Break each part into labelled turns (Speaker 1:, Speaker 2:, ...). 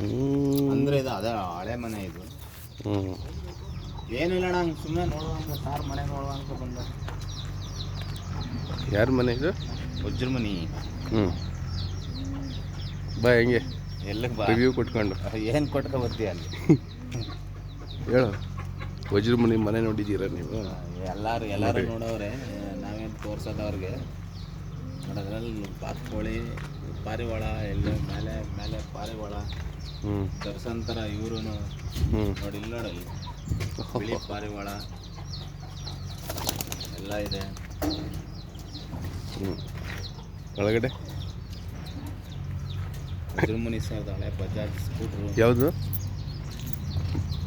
Speaker 1: ಹ್ಞೂ
Speaker 2: ಅಂದ್ರೆ ಇದು ಅದೇ ಹಳೆ ಮನೆ ಇದು.
Speaker 1: ಹ್ಞೂ
Speaker 2: ಏನಿಲ್ಲ ಅಣ್ಣ ಹಂಗೆ ಸುಮ್ಮನೆ ನೋಡುವಂತ ಸಾರ್ ಮನೆ ನೋಡುವಂತ ಬಂದ.
Speaker 1: ಯಾರ ಮನೆ ಇದು?
Speaker 2: ವಜ್ರ ಮನಿ
Speaker 1: ಹ್ಞೂ ಬಾ ಹೆಂಗೆ?
Speaker 2: ಎಲ್ಲಕ್ಕೆ ಬಾ?
Speaker 1: ರಿವ್ಯೂ ಕೊಟ್ಕೊಂಡು.
Speaker 2: ಏನು ಕೊಟ್ಕೊ ಬರ್ತೀಯ ಅಲ್ಲಿ?
Speaker 1: ಹೇಳು. ವಜ್ರ ಮನೆ ನೋಡಿದ್ದೀರಾ ನೀವು?
Speaker 2: ಎಲ್ಲಾರು ಎಲ್ಲರೂ ನೋಡೋರೆ ನಾವೇನು ತೋರ್ಸೋದು ಅವ್ರಿಗೆ ನೋಡೋದ್ರಲ್ಲಿ ಬಾತ್ಕೋಳಿ ಪಾರಿವಾಳ ಎಲ್ಲ ಮೇಲೆ ಮೇಲೆ ಪಾರಿವಾಳ. ಥರ ಇವರು
Speaker 1: ಹ್ಞೂ
Speaker 2: ನೋಡಿ ಇಲ್ಲಿ. ನೋಡಲ್ಲಿ ಬಿಳಿ ಪಾರಿವಾಳ. ಎಲ್ಲ ಇದೆ.
Speaker 1: ಹ್ಞೂ ಒಳಗಡೆ
Speaker 2: ವಜ್ರಮುನಿ ಸರ್ ಹಳೆ ಬಜಾಜ್ ಸ್ಕೂಟ್ರು.
Speaker 1: ಯಾವುದು?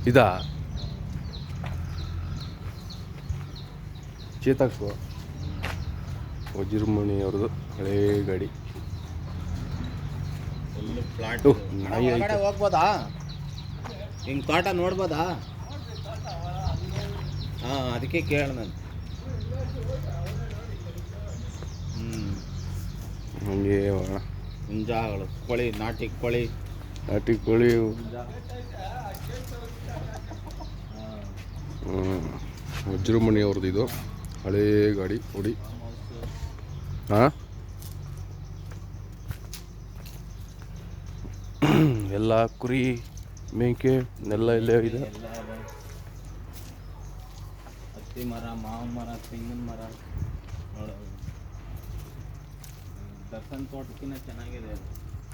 Speaker 1: ಇದಾ? ಚೇತಾಕ್ಸು ವಜ್ರಮುನಿ ಅವ್ರದ್ದು ಹಳೇ ಗಾಡಿ. Full flat.
Speaker 2: ಹೋಗ್ಬೋದಾ? ಹಿಂಗೆ ತೋಟ ನೋಡ್ಬೋದಾ? ಹಾಂ ಅದಕ್ಕೆ ಕೇಳ ನಾನು.
Speaker 1: ಹಂಗೆ
Speaker 2: ಹುಂಜಾಗಳು ಕೋಳಿ ನಾಟಿ ಕೋಳಿ.
Speaker 1: ನಾಟಿ ಕೋಳಿ. ವಜ್ರಮಣಿ ಅವ್ರದ್ದು ಇದು. ಹಳೇ ಗಾಡಿ ಹೊಡಿ ಹಾಂ? ಎಲ್ಲ ಕುರಿ ಮೇಕೆ ಎಲ್ಲ ಇಲ್ಲೇ ಇದೆ.
Speaker 2: ಹತ್ತಿ ಮರ ಮಾವಿನ ಮರ ತೆಂಗಿನ ಮರ ದರ್ಶನ್ ತೋಟಕ್ಕಿಂತ ಚೆನ್ನಾಗಿದೆ.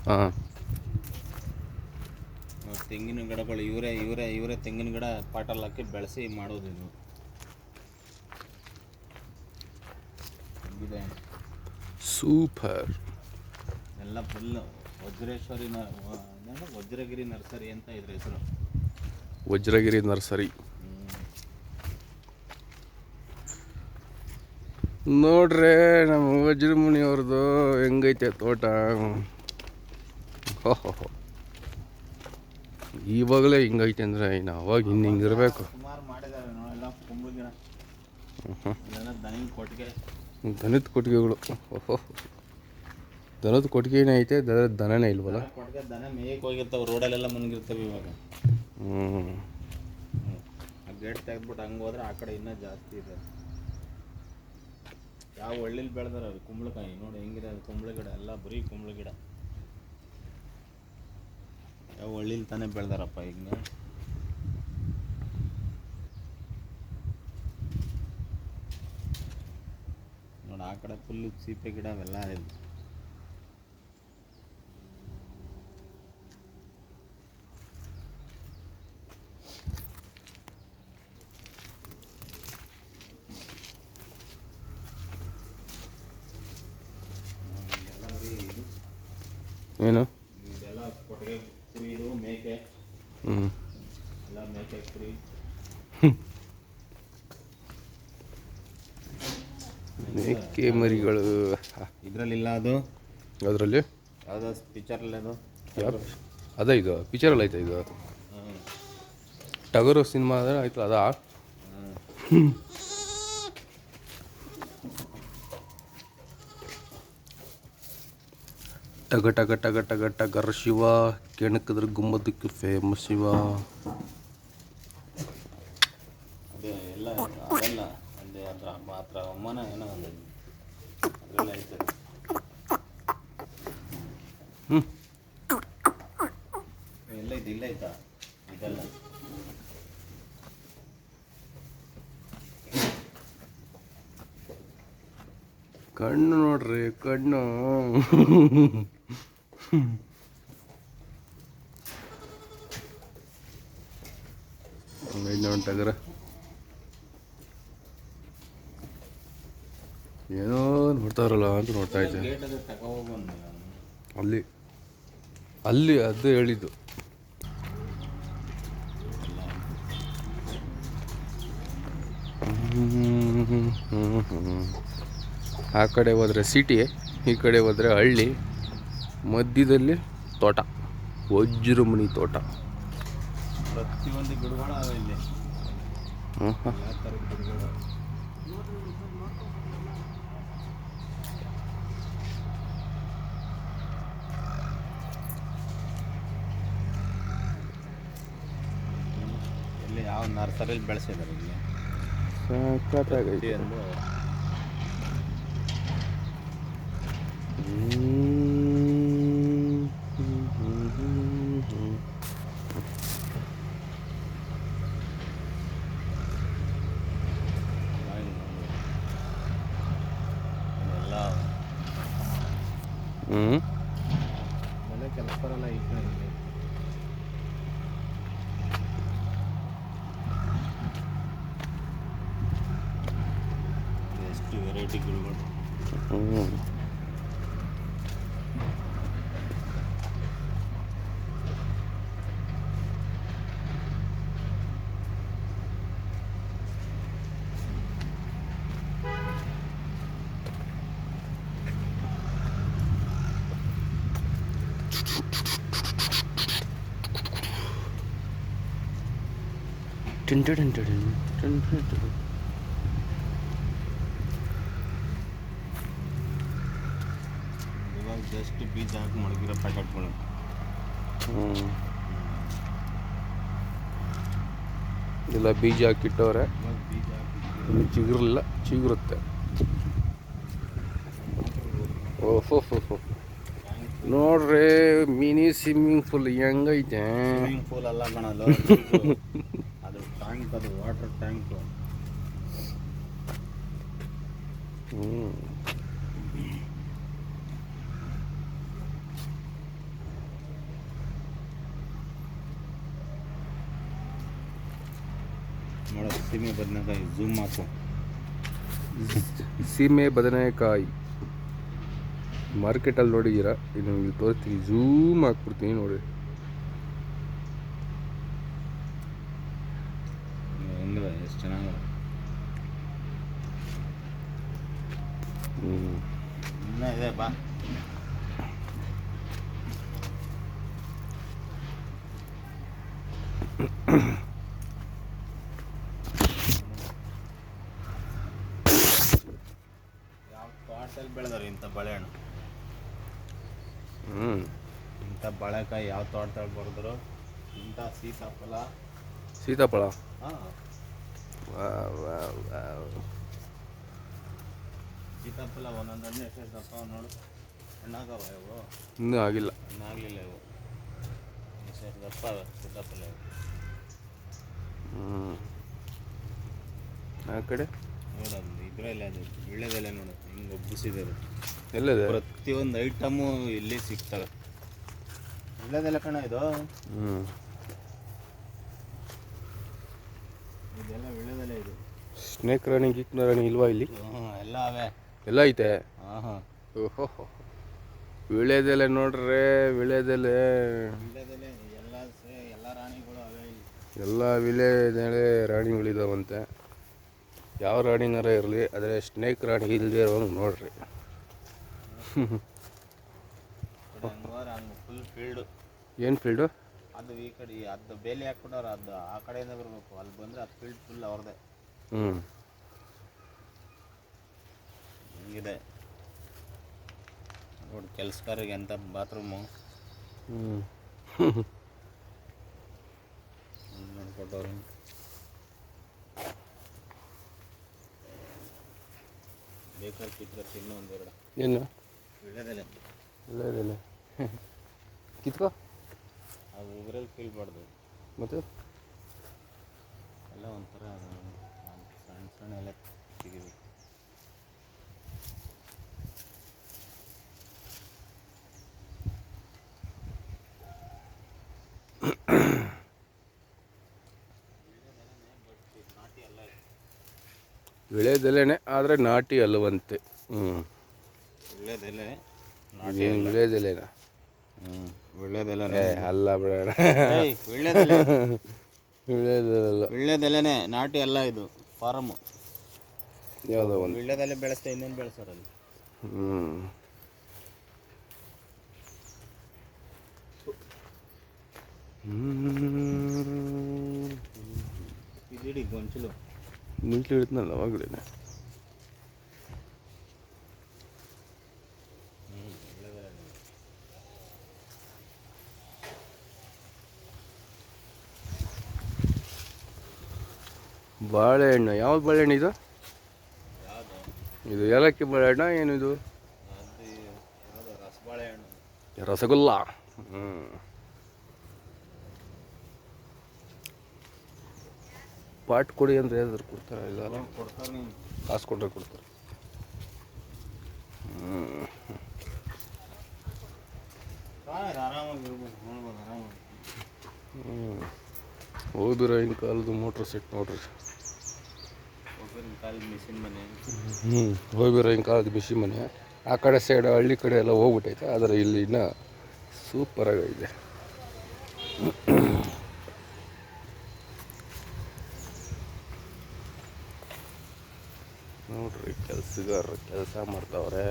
Speaker 1: ಹಾಂ
Speaker 2: ತೆಂಗಿನ ಗಿಡಗಳು ಇವರೇ ಇವರೇ ಇವರೇ ತೆಂಗಿನ ಗಿಡ ಪಾಟಲ್ ಹಾಕಿ ಬೆಳೆಸಿ ಮಾಡೋದು ಇದು
Speaker 1: ಸೂಪರ್
Speaker 2: ಎಲ್ಲ ಫುಲ್ ವಜ್ರೇಶ್ವರಿ ನ ವ- ಏನು? ವಜ್ರಗಿರಿ ನರ್ಸರಿ ಅಂತ ಇದ್ರ ಹೆಸರು.
Speaker 1: ವಜ್ರಗಿರಿ ನರ್ಸರಿ. ನೋಡ್ರೆ ನಮ್ಮ ವಜ್ರಮುನಿ ಅವ್ರದ್ದು ಹೆಂಗೈತೆ ತೋಟ? ಹೋ ಇವಾಗಲೇ ಹಿಂಗೈತೆ ಅಂದರೆ ಇನ್ನು ಅವಾಗ ಇನ್ನು ಹಿಂಗಿರ್ಬೇಕು ದನದ ಕೊಟ್ಟಿಗೆಗಳು. ಓಹೋ ದನದ ಕೊಟ್ಟಿಗೆನೇ ಐತೆ ದನದ ದನನೇ ಇಲ್ವಲ್ಲ?
Speaker 2: ಕೊಟ್ಟಿಗೆ ದನ ಮೇಯಕ್ಕೆ ಹೋಗಿರ್ತಾವೆ ರೋಡಲ್ಲೆಲ್ಲ ಮುನ್ಗಿರ್ತವೆ ಇವಾಗ.
Speaker 1: ಹ್ಞೂ.
Speaker 2: ಆ ಗೇಟ್ ತೆಗೆದ್ಬಿಟ್ಟು ಹಂಗೆ ಹೋದ್ರೆ ಆ ಕಡೆ ಇನ್ನೂ ಜಾಸ್ತಿ ಇದೆ. ಯಾವ ಒಳ್ಳಿಲಿ ಬೆಳೆದಾರ ಅದು ಕುಂಬಳಕಾಯಿ ನೋಡಿ ಹೆಂಗಿದೆ ಅದು ಕುಂಬಳ ಗಿಡ ಎಲ್ಲ ಬರೀ ಕುಂಬಳ ಗಿಡ. ಯಾವ ಒಳ್ಳಿಲಿ ತಾನೇ ಬೆಳೆದಾರಪ್ಪ ಈಗ ನೋಡಿ ಆ ಕಡೆ ಫುಲ್ಲು ಸೀಪೆ ಗಿಡ ಅವೆಲ್ಲ ಇದೆ ಎಲ್ಲ ಬರೀ ಇದು
Speaker 1: ಏನು
Speaker 2: ಇದೆಲ್ಲ ಕೊಟ್ಟಿಗೆ ಕುರಿ ಇದು ಮೇಕೆ
Speaker 1: ಹ್ಞೂ
Speaker 2: ಎಲ್ಲ ಮೇಕೆ ಕುರಿ
Speaker 1: ಮರಿಗಳು.
Speaker 2: ಇದರಲ್ಲಿಲ್ಲ ಅದು?
Speaker 1: ಅದರಲ್ಲಿ?
Speaker 2: ಯಾವುದೋ ಪಿಕ್ಚರಲ್ಲಿ ಅದು?
Speaker 1: ಅದೇ ಇದು ಪಿಕ್ಚರಲ್ಲಿ ಐತೆ ಇದು. ಟಗರು ಸಿನಿಮಾ ಅಂದರೆ ಆಯ್ತು ಅದಾ. ಟಗ ಟಗ ಟಗ ಟಗ ಟಗರ್ ಶಿವ ಕೆಣಕದ್ರ ಗುಮ್ಮದಕ್ಕೆ ಫೇಮಸ್ ಶಿವ.
Speaker 2: ಅದೇ ಎಲ್ಲ ಅದೆಲ್ಲ ಅದೇ ಅದ್ರ ಮಾತ್ರ ಅಮ್ಮನ ಏನೋ ಒಂದು. ಎಲ್ಲ ಇಲ್ಲ ಇದೆಲ್ಲ
Speaker 1: ಕಣ್ಣು. ನೋಡ್ರಿ ಕಣ್ಣು ಇನ್ನೊಂದು ಏನೋ ನೋಡ್ತಾರಲ್ಲ ಅಂತ ನೋಡ್ತಾ ಇದ್ದೆ. ಅಲ್ಲಿ ಅಲ್ಲಿ ಅದು ಹೇಳಿದ್ದು. ಆ ಕಡೆ ಹೋದರೆ ಸಿಟಿ ಈ ಕಡೆ ಹೋದರೆ ಹಳ್ಳಿ ಮಧ್ಯದಲ್ಲಿ ತೋಟ ವಜ್ರಮಣಿ ತೋಟ.
Speaker 2: ಪ್ರತಿಯೊಂದು ಗಿಡಗಳು ಅವೆ ಇಲ್ಲಿ
Speaker 1: ಹ್ಮ್ ಹ್ಮ್.
Speaker 2: ಎಲ್ಲ ಥರದ ಗಿಡಗಳು ಯಾವ ನರ್ಸರಿಲಿ ಬೆಳೆಸಿದ್ದಾರೆ ಇಲ್ಲಿ
Speaker 1: ಸಖತ್ತಾಗೈತೆ
Speaker 2: ಪ್ರತಿಯೊಂದು ಎಲ್ಲ
Speaker 1: ಹ್ಞೂ
Speaker 2: ಮನೆ ಕೆಲಸದವರೆಲ್ಲ ಈ ಕಡೆ ಇಲ್ಲಿ. ಎಷ್ಟು ವೆರೈಟಿ ಗಿಡಗಳು
Speaker 1: ಹ್ಞೂ ಟಿನ್ ಟಿನ್ ಟಿನ್ ಟಿನ್ ಟಿನ್ ಟಿನ್ ಟಿನ್.
Speaker 2: ಇವಾಗ ಜಸ್ಟ್ ಬೀಜ ಹಾಕಿ ಮಡಗಿರೋ ಪ್ಯಾಕೆಟ್ಗಳು
Speaker 1: ಇಲ್ಲ ಬೀಜ ಹಾಕಿಟ್ಟವ್ರೆ. ಚಿಗುರಿಲ್ಲ ಚಿಗುರುತ್ತೆ. ಓಹೋ ಹೋ ಹೋ ನೋಡ್ರಿ ಮಿನಿ ಸ್ವಿಮ್ಮಿಂಗ್ ಪೂಲ್ ಹೆಂಗೈತೆ?
Speaker 2: ಸ್ವಿಮ್ಮಿಂಗ್ ಪೂಲ್ ಅಲ್ಲ ಕಣಲು ಅದು ಟ್ಯಾಂಕ್ ಅದು ವಾಟರ್ ಟ್ಯಾಂಕ್
Speaker 1: ಹ್ಮ್.
Speaker 2: ನೋಡೋ ಸೀಮೆ ಬದನೆಕಾಯಿ ಝೂಮ್ ಹಾಕು
Speaker 1: ಸೀಮೆ ಬದನೆಕಾಯಿ ಮಾರ್ಕೆಟಲ್ಲಿ ನೋಡಿದ್ದೀರಾ ಇನ್ನು ಇಲ್ಲಿ ತೋರಿಸ್ತೀನಿ ಝೂಮ್ ಹಾಕ್ಬಿಡ್ತೀನಿ ನೋಡಿ
Speaker 2: ಹೆಂಗಿಲ್ಲ ಎಷ್ಟು ಚೆನ್ನಾಗಿ
Speaker 1: ಹ್ಞೂ
Speaker 2: ಇನ್ನೂ ಇದೆ ಬಾ ತೋಟದಲ್ಲಿ ಬೆಳೆದಾರೆ ಇಂಥ ಬಾಳೆಹಣ್ಣು
Speaker 1: ಹ್ಞೂ
Speaker 2: ಇಂಥ ಬಾಳೆಕಾಯಿ ಯಾವ ತೋಟದಲ್ಲಿ ಬರೆದ್ರು ಇಂಥ ಸೀತಾಫಲ.
Speaker 1: ಸೀತಾಫಲ?
Speaker 2: ಹಾಂ. ಸೀತಾಫಲ ಒಂದೊಂದು ಹಣ್ಣು ಎಷ್ಟು ದಪ್ಪ ನೋಡು. ಹಣ್ಣಾಗವ ಇವು?
Speaker 1: ಇನ್ನೂ ಆಗಿಲ್ಲ.
Speaker 2: ಹಣ್ಣಾಗಲಿಲ್ಲ ಇವು. ಎಷ್ಟು ದಪ್ಪ ಸೀತಾಫಲ ಇವು.
Speaker 1: ಹ್ಞೂ ಆ ಕಡೆ?
Speaker 2: ನೋಡೋದು ಇದರಲ್ಲೇ ಅದು ವಿಳ್ಯದೆಲೆ ನೋಡು. ಒಬ್ಬಿಸಿದ್ದಾರೆ.
Speaker 1: ಎಲ್ಲದೆ?
Speaker 2: ಪ್ರತಿಯೊಂದು ಐಟಮು ಇಲ್ಲಿ ಸಿಗ್ತವೆ. ಇಲ್ಲದೆಲ್ಲ ಕಣ ಇದು.
Speaker 1: ಹ್ಞೂ
Speaker 2: ಇದೆಲ್ಲ ವಿಳ್ಯದೆಲೆ ಇದು.
Speaker 1: ಸ್ನೇಕ್ ರಾಣಿ ಗೀಕ್ ರಾಣಿ ಇಲ್ವಾ ಇಲ್ಲಿ?
Speaker 2: ಹ್ಞೂ ಎಲ್ಲ ಅವೇ.
Speaker 1: ಎಲ್ಲ ಐತೆ?
Speaker 2: ಹಾಂ ಹಾಂ
Speaker 1: ಓಹೋ ವಿಳೆದೆಲೆ ನೋಡ್ರೆ ವಿಳೆದೆಲೆ
Speaker 2: ವಿಳ್ಯದೆಲೆ ಎಲ್ಲ ಎಲ್ಲ ರಾಣಿಗಳು ಅವೆ ಇಲ್ಲಿ.
Speaker 1: ಎಲ್ಲ ವಿಳೆದೆಲೆ ರಾಣಿಗಳಿದಾವಂತೆ. ಯಾವ ರಾಣಿನಾರ ಇರಲಿ ಆದರೆ ಸ್ನೇಕ್ ರಾಣಿ ಇಲ್ಲದೆ ಇರೋಂಗೆ ನೋಡ್ರಿ.
Speaker 2: ಫುಲ್ ಫೀಲ್ಡು
Speaker 1: ಏನು ಫೀಲ್ಡು
Speaker 2: ಅದು ಈ ಕಡೆ ಅದು ಬೇಲಿ ಹಾಕ್ಬಿಟ್ಟವ್ರು ಅದು ಆ ಕಡೆಯಿಂದ ಬರಬೇಕು. ಅಲ್ಲಿ ಬಂದರೆ ಅದು ಫೀಲ್ಡ್ ಫುಲ್ ಅವ್ರದ್ದೇ.
Speaker 1: ಹ್ಞೂ
Speaker 2: ಹಿಂಗಿದೆ. ನೋಡಿ ಕೆಲಸಗಾರಿಗೆ ಎಂಥ ಬಾತ್ರೂಮು
Speaker 1: ಹ್ಞೂ
Speaker 2: ನೋಡ್ಕೊಟ್ಟವ್ರು ಬೇಕಾದ್ರೆ ಕಿತ್ಕ ತಿನ್ನು ಒಂದೆರಡು
Speaker 1: ಏನು?
Speaker 2: ವಿಳ್ಯದೆಲೆ
Speaker 1: ಕಿತ್ತು ಕಿತ್ಕೋ.
Speaker 2: ಅದು ಉಗ್ರಲ್ಲಿ ಕೀಳ್ಬಾರ್ದು.
Speaker 1: ಮತ್ತು?
Speaker 2: ಎಲ್ಲ ಒಂಥರ ಅದು ಸಣ್ಣ ಸಣ್ಣ ಎಲ್ಲ ತೆಗಿಬೇಕು
Speaker 1: ವಿಳೆದೆಲೆನೇ ಆದರೆ ನಾಟಿ ಅಲ್ಲವಂತೆ. ಹ್ಞೂ ಏನು ವಿಳೆದೆಲೆನ. ಏ ಅಲ್ಲ ಬೇಡ.
Speaker 2: ವಿಳ್ಯದೆಲೆ
Speaker 1: ವಿಳೆದೆಲ್ಲ
Speaker 2: ವಿಳ್ಯದೆಲೆನೇ ನಾಟಿ ಅಲ್ಲ ಇದು ಫಾರಮ್.
Speaker 1: ಯಾವುದೋ ಒಂದು.
Speaker 2: ವಿಳ್ಯದೆಲೆ ಬೆಳೆಸ್ತಾ ಇನ್ನೇನು ಬೆಳೆಸೋರಲ್ಲಿ?
Speaker 1: ಹ್ಞೂ ನಿಂತು ಹೇಳಿದ್ನಲ್ಲ ಅವಾಗಲೇ ಬಾಳೆಹಣ್ಣು ಯಾವ ಬಾಳೆಹಣ್ಣು ಇದು? ಇದು ಏಲಕ್ಕಿ ಬಾಳೆಹಣ್ಣ ಏನಿದು ರಸಗುಲ್ಲ. ಹ್ಞೂ ಪಾಟ್ ಕೊಡಿ ಅಂದ್ರೆ ಹೇಳಿದ್ರು ಕೊಡ್ತಾರೆ ಇಲ್ಲ ಕಾಸು ಕೊಟ್ಟರೆ ಕೊಡ್ತಾರೆ. ಹ್ಞೂ ಹೋಗಿರ ಕಾಲದ ಮೋಟ್ರ್ ಸೆಟ್ ನೋಡ್ರಿ.
Speaker 2: ಹ್ಞೂ ಹೋಗಿರೋ ಮಿಷಿನ್
Speaker 1: ಹೋಗಿರ ಕಾಲದ ಬಿಸಿ ಮನೆ. ಆ ಕಡೆ ಸೈಡ್ ಹಳ್ಳಿ ಕಡೆ ಎಲ್ಲ ಹೋಗ್ಬಿಟ್ಟೈತೆ ಆದರೆ ಇಲ್ಲಿ ಇನ್ನೂ ಸೂಪರಾಗಿದೆ ನೋಡ್ರಿ ಕೆಲ್ಸಗಾರರು ಕೆಲಸ ಮಾಡ್ತಾವ್ರೆ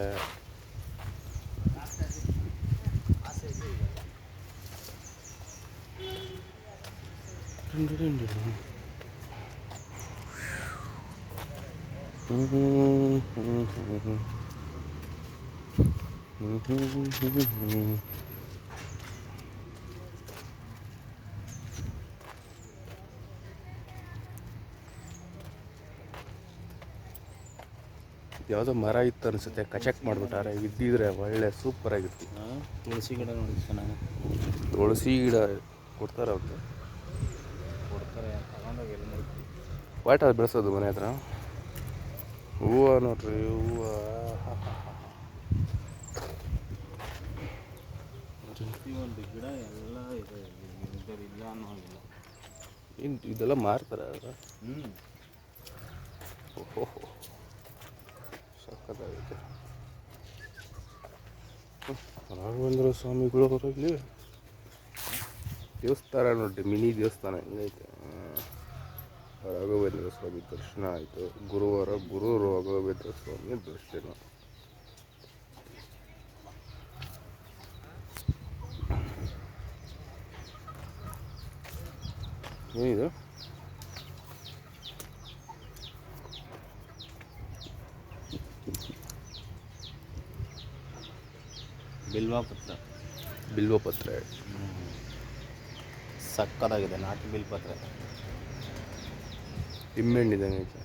Speaker 1: ಯಾವುದೋ ಮರ ಇತ್ತು ಅನ್ಸುತ್ತೆ ಕಚಕ್ ಮಾಡಿಬಿಟ್ಟಾರೆ ಇದ್ದಿದ್ರೆ ಒಳ್ಳೆ ಸೂಪರ್ ಆಗಿತ್ತು.
Speaker 2: ಹಾಂ ತುಳಸಿ ಗಿಡ ನೋಡಿ ಚೆನ್ನಾಗಿ
Speaker 1: ತುಳಸಿ ಗಿಡ ಕೊಡ್ತಾರೆ ಅವ್ರಿಗೆ
Speaker 2: ಕೊಡ್ತಾರೆ
Speaker 1: ವಾಟ್ ಅದು ಬೆಳೆಸೋದು ಮನೆ ಹತ್ರ? ಹೂವು ನೋಡ್ರಿ ಹೂವು.
Speaker 2: ಪ್ರತಿಯೊಂದು ಗಿಡ ಎಲ್ಲ ಇದೆ ಇಲ್ಲ ಅನ್ನೋ ಹಾಗಿಲ್ಲ.
Speaker 1: ಇನ್ ಇದೆಲ್ಲ ಮಾರ್ತಾರೆ
Speaker 2: ಹ್ಞೂ
Speaker 1: ಓಹೋ ಸಕ್ಕತ್ತಾಗೈತೆ ಹ್ಮ್, ರಾಘವೇಂದ್ರ ಸ್ವಾಮಿಗಳು ಅವರಲ್ಲಿ ದೇವಸ್ಥಾನ ನೋಡ್ರಿ ಮಿನಿ ದೇವಸ್ಥಾನ ಹೆಂಗೈತೆ ಹ್ಮ್. ರಾಘವೇಂದ್ರ ಸ್ವಾಮಿ ದರ್ಶನ ಆಯಿತು ಗುರುವಾರ ಗುರು ರಾಘವೇಂದ್ರ ಸ್ವಾಮಿ ದರ್ಶನ ಏನಿದು
Speaker 2: ಬಿಲ್ವ ಪತ್ರ?
Speaker 1: ಬಿಲ್ವಪತ್ರೆ
Speaker 2: ಸಕ್ಕದಾಗಿದೆ ನಾಟಿ ಬಿಲ್ಪತ್ರ
Speaker 1: ಇಮ್ಮೆಂಡಿದೆ ಐತೆ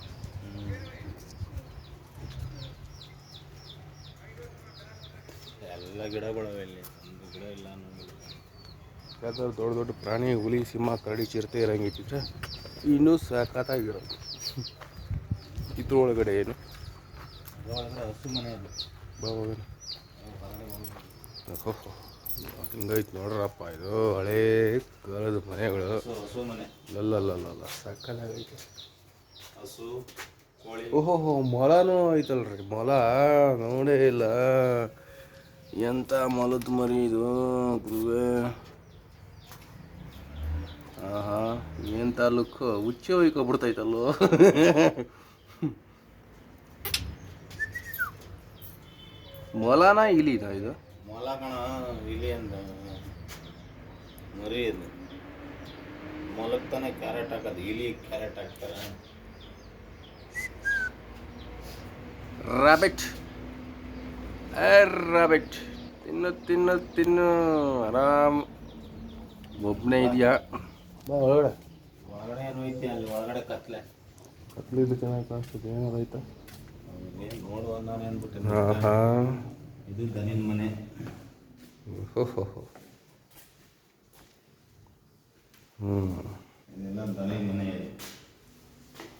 Speaker 2: ಎಲ್ಲ ಗಿಡಗಳವೆ ಇಲ್ಲಿ ಒಂದು ಗಿಡ ಇಲ್ಲ ಅನ್ನೋಂಗಿಲ್ಲ
Speaker 1: ಯಾವ್ದಾದ್ರು ದೊಡ್ಡ ದೊಡ್ಡ ಪ್ರಾಣಿ ಹುಲಿ ಸಿಂಹ ಕರಡಿ ಚಿರತೆ ಇರಂಗಿಟ್ಟಿದ್ರೆ ಇನ್ನೂ ಸಖತ್ತಾಗಿರೋದು ಇದ್ರೊಳಗಡೆ ಏನು?
Speaker 2: ಹಸು ಮನೆ ಅದು.
Speaker 1: ಬಾಬಾ. ಹಿಂಗೈತೆ ನೋಡ್ರಪ್ಪ ಇದು ಹಳೆ ಕಾಲದ ಮನೆಗಳು.
Speaker 2: ಹಸು ಸಕ್ಕಲಾಗೈತೆ ಮನೆ.
Speaker 1: ಲಲ್ಲಲ್ಲಲ್ಲ ಸಕ್ಕತ್ತಾಗೈತೆ
Speaker 2: ಹಸು ಕೋಳಿ.
Speaker 1: ಓಹೋ ಮೊಲನೂ ಐತಲ್ರಿ ಮೊಲ ನೋಡೇ ಇಲ್ಲ. ಎಂಥ ಮೊಲದ ಮರಿ ಇದು ಗುರುವೆ. ಆಹಾ ಏನು ತಾಲೂಕು ಹುಚ್ಚೆ ಹೊಯ್ಕೊಬಿಡ್ತೈತಲ್ಲೋ ಮೊಲನ ಇಲಿದ ಇದು?
Speaker 2: ಮೊಲ ಕಣ ಇಲಿ ಅಂದ ಮರಿ ಅದು ಮೊಲಕ್ತಾನೆ ತಾನೇ ಕ್ಯಾರೆಟ್ ಹಾಕೋದು ಇಲಿ ಕ್ಯಾರೆಟ್ ಹಾಕ್ತಾರೆ.
Speaker 1: ರಾಬಿಟ್ ರಾಬಿಟ್ ತಿನ್ನು ತಿನ್ನು ತಿನ್ನು. ಆರಾಮ್. ಒಬ್ಬನೇ ಇದೆಯಾ? ಬಾ ಒಳಗಡೆ.
Speaker 2: ಒಳಗಡೆ ಏನು ಐತಿ ಅಲ್ಲಿ ಒಳಗಡೆ ಕತ್ಲೆ.
Speaker 1: ಕತ್ಲಿದ್ದು ಚೆನ್ನಾಗಿ ಕಾಣಿಸ್ತದೆ ಏನಾರು ಆಯ್ತಾ
Speaker 2: ಏನು ನೋಡುವ ನಾನು ಅಂದ್ಬಿಟ್ಟೆ
Speaker 1: ಆಹಾ.
Speaker 2: ಇದು ದನಿನ ಮನೆ.
Speaker 1: ದನಗಳೆಲ್ಲ ಹೋ ಹೋ. ಹ್ಞೂ
Speaker 2: ಇದೆಲ್ಲ ದನಿ ಮನೆ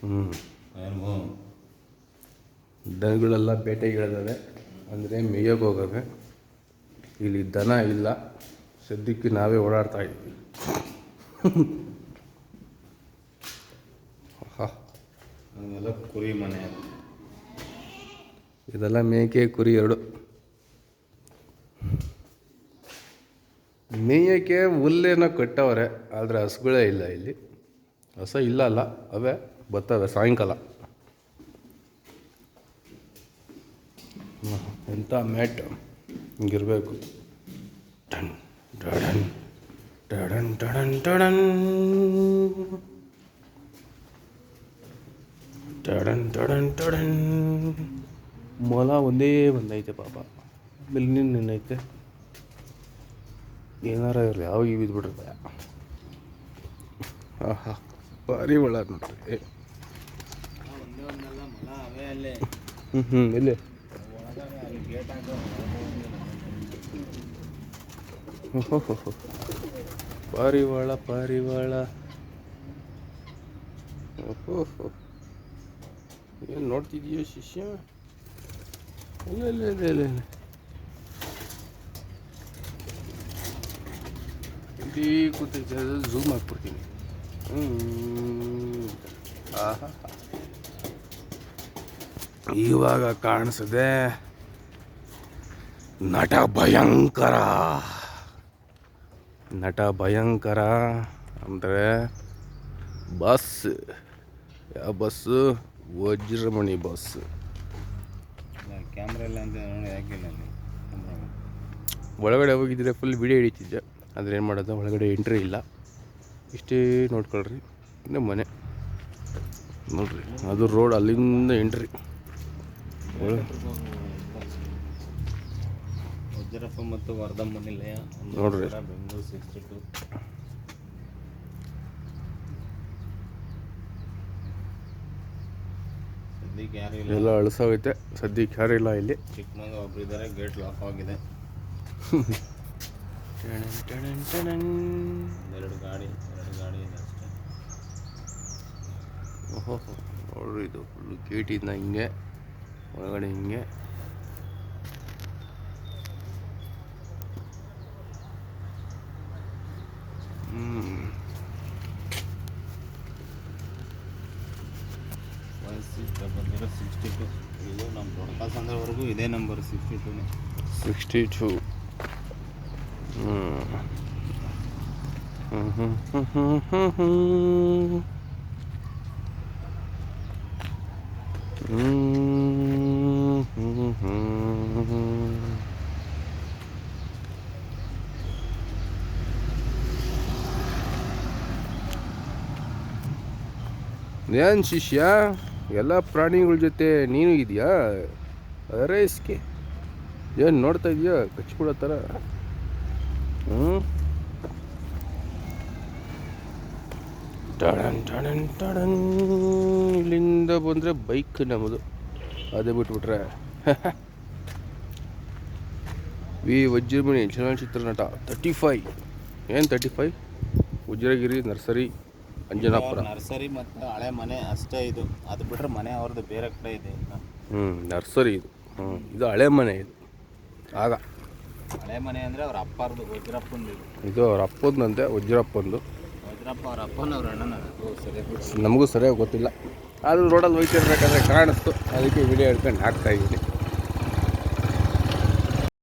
Speaker 1: ಹ್ಞೂ
Speaker 2: ಏನು
Speaker 1: ದನಗಳೆಲ್ಲ ಬೇಟೆಗಿಳಿದವೆ ಅಂದರೆ ಮೇಯೋಗ ಹೋಗವೆ. ಇಲ್ಲಿ ದನ ಇಲ್ಲ. ಸದ್ಯಕ್ಕೆ ನಾವೇ ಓಡಾಡ್ತಾ
Speaker 2: ಇದ್ವಿ ಕುರಿ ಮನೆ
Speaker 1: ಇದೆಲ್ಲ ಮೇಕೆ ಕುರಿ ಎರಡು. ಮೇಯಕ್ಕೆ ಹುಲ್ಲೇನ ಕಟ್ಟವ್ರೆ, ಆದರೆ ಹಸುಗಳೇ ಇಲ್ಲ ಇಲ್ಲಿ. ಹಸ ಇಲ್ಲ ಅಲ್ಲ, ಅವೇ ಬರ್ತವೆ ಸಾಯಂಕಾಲ. ಎಂಥ ಮ್ಯಾಟ್? ಹಿಂಗಿರಬೇಕು. ಟನ್ ಟಡನ್ ಟಡನ್ ಟಡನ್ ಟಡನ್ ಟಡನ್ ಟಡನ್ ಟಡನ್ ಮೊಲ ಒಂದೇ ಬಂದೈತೆ ಪಾಪ. ಆಮೇಲೆ ಇನ್ನೇನೈತೆ ಏನಾರ ಇರಲಿ ಯಾವ ಇವು ಬಿಟ್ಬಿಟ್ರೆ ಆಹಾ, ಭಾರಿ ಒಳ ನೋಡ್ರಿ. ಹ್ಞೂ ಹ್ಞೂ ಎಲ್ಲಿ?
Speaker 2: ಪಾರಿವಾಳ
Speaker 1: ಪಾರಿವಾಳ. ಪಾರಿವಾಳ ಏನು ನೋಡ್ತಿದೀಯೋ ಶಿಷ್ಯ? ಇಲ್ಲ ಇಲ್ಲ ಇಲ್ಲ ಇಲ್ಲ ಇಲ್ಲ. ಇಲ್ಲಿ ಕೂತೈತೆ ಅದು ಝೂಮ್ ಹಾಕ್ಬಿಡ್ತೀನಿ ಹ್ಮ್. ಆಹಾ ಇವಾಗ ಕಾಣಿಸಿದೆ ನಟ ಭಯಂಕರ ನಟ ಭಯಂಕರ ಅಂದರೆ ಬಸ್ ಯಾವ ಬಸ್ಸು ವಜ್ರಮಣಿ ಬಸ್
Speaker 2: ಕ್ಯಾಮ್ರಾ ಇಲ್ಲ ಅಂತ ಕ್ಯಾಮ್ರಾ
Speaker 1: ಒಳಗಡೆ ಹೋಗಿದ್ರೆ ಫುಲ್ ವಿಡಿಯೋ ಹಿಡಿತಿದ್ದೆ ಆದರೆ ಏನು ಮಾಡೋದು? ಒಳಗಡೆ ಎಂಟ್ರಿ ಇಲ್ಲ. ಇಷ್ಟೇ ನೋಡ್ಕೊಳ್ರಿ ಇನ್ನು ಮನೆ. ನೋಡ್ರಿ ಅದು ರೋಡ್ ಅಲ್ಲಿಂದ ಎಂಟ್ರಿ
Speaker 2: ವಜ್ರಪ್ಪ ಮತ್ತು ವರ್ಧಮ್ಮ ನಿಲಯ
Speaker 1: ನೋಡ್ರಿ.
Speaker 2: ಬೆಂಗಳೂರು ಸಿಕ್ಸ್ಟಿ ಟು ಸದ್ಯಕ್ಕೆ ಯಾರು ಇಲ್ಲ.
Speaker 1: ಎಲ್ಲ ಅಳಸೋಗೈತೆ. ಸದ್ಯಕ್ಕೆ ಯಾರಿಲ್ಲ ಇಲ್ಲ ಇಲ್ಲಿ.
Speaker 2: ಚಿಕ್ಕ ಮಗ ಒಬ್ರು ಇದ್ದಾರೆ ಗೇಟ್ ಲಾಕ್ ಆಗಿದೆ. ಎರಡು ಗಾಡಿ ಎರಡು ಗಾಡಿ ಇದೆ ಅಷ್ಟೇ
Speaker 1: ಓಹೋ ನೋಡ್ರಿ ಇದು ಫುಲ್ಲು ಗೇಟಿಂದ ಹಿಂಗೆ ಒಳಗಡೆ ಹಿಂಗೆ.
Speaker 2: ಡಬಲ್ ಸಿಕ್ಸ್ಟಿ ಟು ಇದು ನಮ್ಮ ದೊಡ್ಡ ಸಂದ್ರವರೆಗೂ ಇದೇ ನಂಬರ್ ಸಿಕ್ಸ್ಟಿ ಟೂನೇ
Speaker 1: ಸಿಕ್ಸ್ಟಿ ಟೂ ಏನು ಶಿಷ್ಯ, ಎಲ್ಲ ಪ್ರಾಣಿಗಳ ಜೊತೆ ನೀನು ಇದೆಯಾ? ಅರೆ ಇಸ್ಕೆ, ಏನು ನೋಡ್ತಾ ಇದೀಯಾ? ಕಚ್ಕೊಡೋ ಥರ ಹ್ಞೂ ಟಡನ್ ಟಡನ್ ಟಡನ್ ಇಲ್ಲಿಂದ ಬಂದರೆ ಬೈಕ್ ನಮ್ಮದು ಅದೇ ಬಿಟ್ಬಿಟ್ರೆ. ವಿ ವಜ್ರಮಣಿ ಚಲನಚಿತ್ರ ನಟ ತರ್ಟಿ ಫೈ ಏನು thirty five Vajragiri nursery Anjanapura.
Speaker 2: Nursery ಮತ್ತು ಹಳೆ ಮನೆ ಅಷ್ಟೇ ಇದು. ಅದು ಬಿಟ್ರೆ ಮನೆ ಅವ್ರದ್ದು ಬೇರೆ ಕಡೆ ಇದೆ.
Speaker 1: ಹ್ಞೂ ನರ್ಸರಿ ಇದು. ಹ್ಞೂ ಇದು ಹಳೆ ಮನೆ ಇದು. ಆಗ.
Speaker 2: ಹಳೆ ಮನೆ ಅಂದರೆ ಅವ್ರ ಅಪ್ಪಾರ್ದು ವಜ್ರಪ್ಪಂದು ಇದು
Speaker 1: ಇದು ಅವ್ರ ಅಪ್ಪಂದಂತೆ ವಜ್ರಪ್ಪಂದು.
Speaker 2: ವಜ್ರಪ್ಪ ಅವ್ರ ಅಪ್ಪನವ್ರ ಅಣ್ಣನ ಅದು ಸರಿ. ಬಿಡ್ಸಿ
Speaker 1: ನಮಗೂ ಸರಿಯಾಗಿ ಗೊತ್ತಿಲ್ಲ. ಆದರೂ ರೋಡಲ್ಲಿ ಹೋಗ್ತಿರ್ಬೇಕಾದ್ರೆ ಕಾಣಿಸ್ತು. ಅದಕ್ಕೆ ವಿಡಿಯೋ ಹಿಡ್ಕೊಂಡು ಹಾಕ್ತಾ ಇದ್ದೀನಿ.